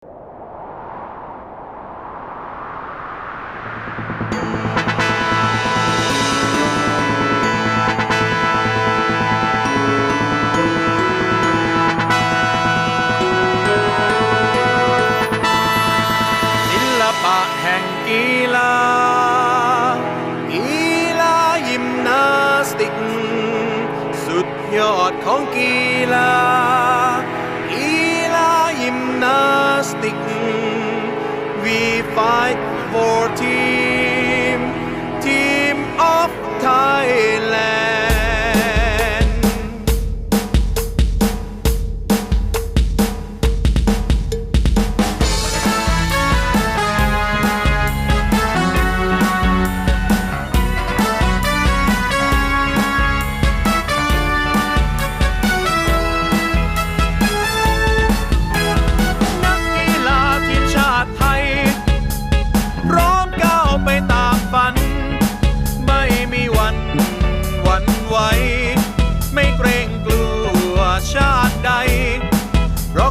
ศิลปะแห่งกีฬา กีฬายิมนาสติก สุดยอดของกีฬา gymnastic. We fight for team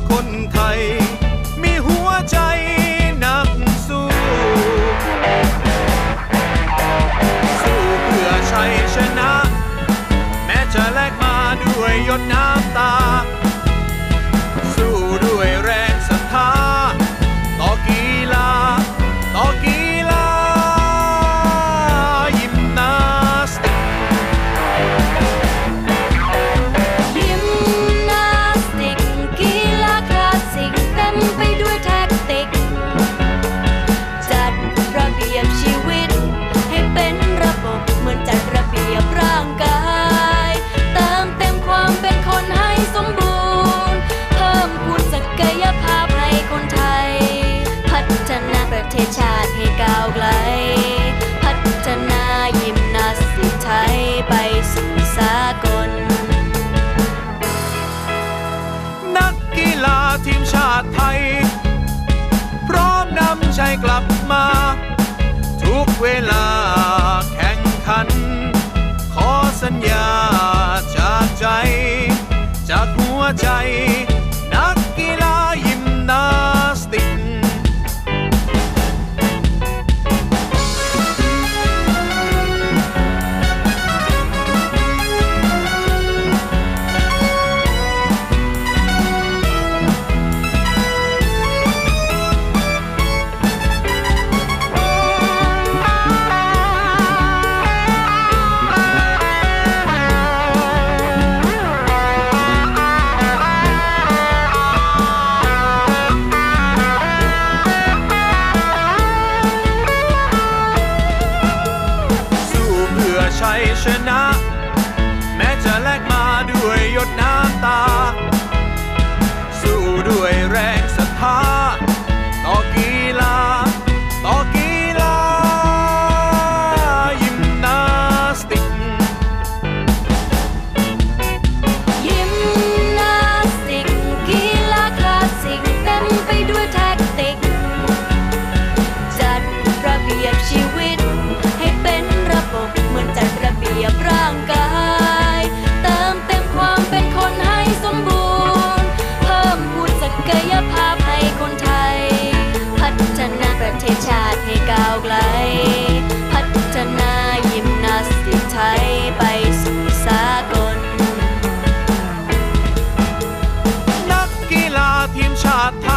คนไทยาไทย พร้อมนำชัยกลับมา ทุกเวลา ชัยชนะ แม้จะแลกมาด้วยหยดน้ำตา สู้ด้วยแรง ทีมชาติไทย